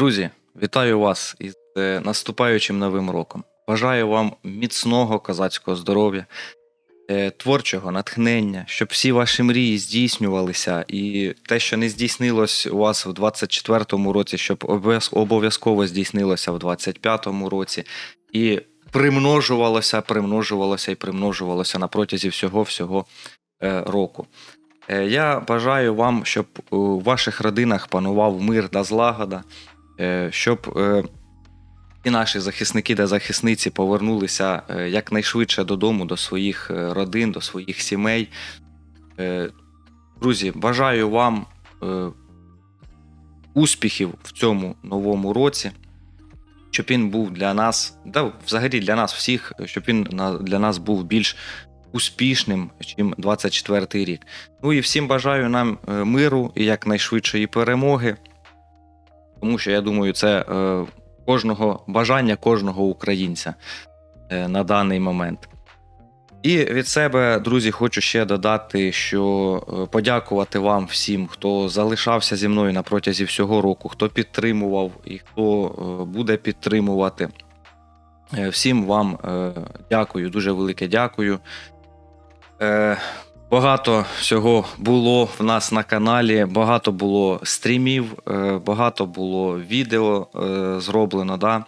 Друзі, вітаю вас із е, наступаючим новим роком. Бажаю вам міцного козацького здоров'я, е, творчого натхнення, щоб всі ваші мрії здійснювалися, і те, що не здійснилось у вас в 24-му році, щоб обов'язково здійснилося в 25-му році, і примножувалося, примножувалося і примножувалося на протязі всього всього е, року. Я бажаю вам, щоб у ваших родинах панував мир та злагода, щоб е, і наші захисники та захисниці повернулися е, якнайшвидше додому, до своїх е, родин, до своїх сімей. Е, Друзі, бажаю вам е, успіхів в цьому новому році, щоб він був для нас, да, взагалі для нас всіх, щоб він для нас був більш успішним, чим 24-й рік. Ну і всім бажаю нам е, миру і якнайшвидшої перемоги, тому що я думаю, це е, кожного бажання кожного українця е, на даний момент. І від себе, друзі, хочу ще додати, що е, подякувати вам всім, хто залишався зі мною на протязі всього року, хто підтримував і хто е, буде підтримувати. Е, Всім вам дякую, дуже велике дякую. Багато всього було в нас на каналі, багато було стрімів, е, багато було відео е, зроблено. Да?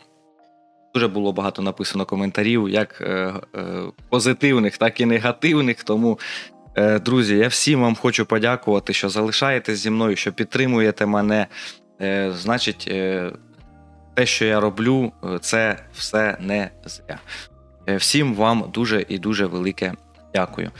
Дуже було багато написано коментарів, як е, позитивних, так і негативних. Тому, друзі, я всім вам хочу подякувати, що залишаєтесь зі мною, що підтримуєте мене. Значить, те, що я роблю, це все не зря. Всім вам дуже і дуже велике дякую.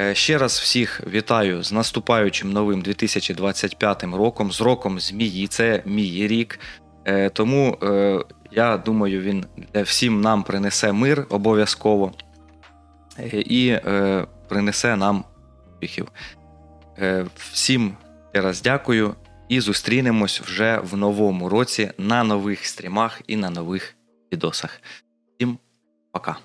Е, Ще раз всіх вітаю з наступаючим новим 2025 роком, з роком змії. Це мій рік. Е, Тому е, я думаю, він всім нам принесе мир обов'язково і принесе нам успіхів. Всім ще раз дякую і зустрінемось вже в новому році на нових стрімах і на нових відосах. Всім пока.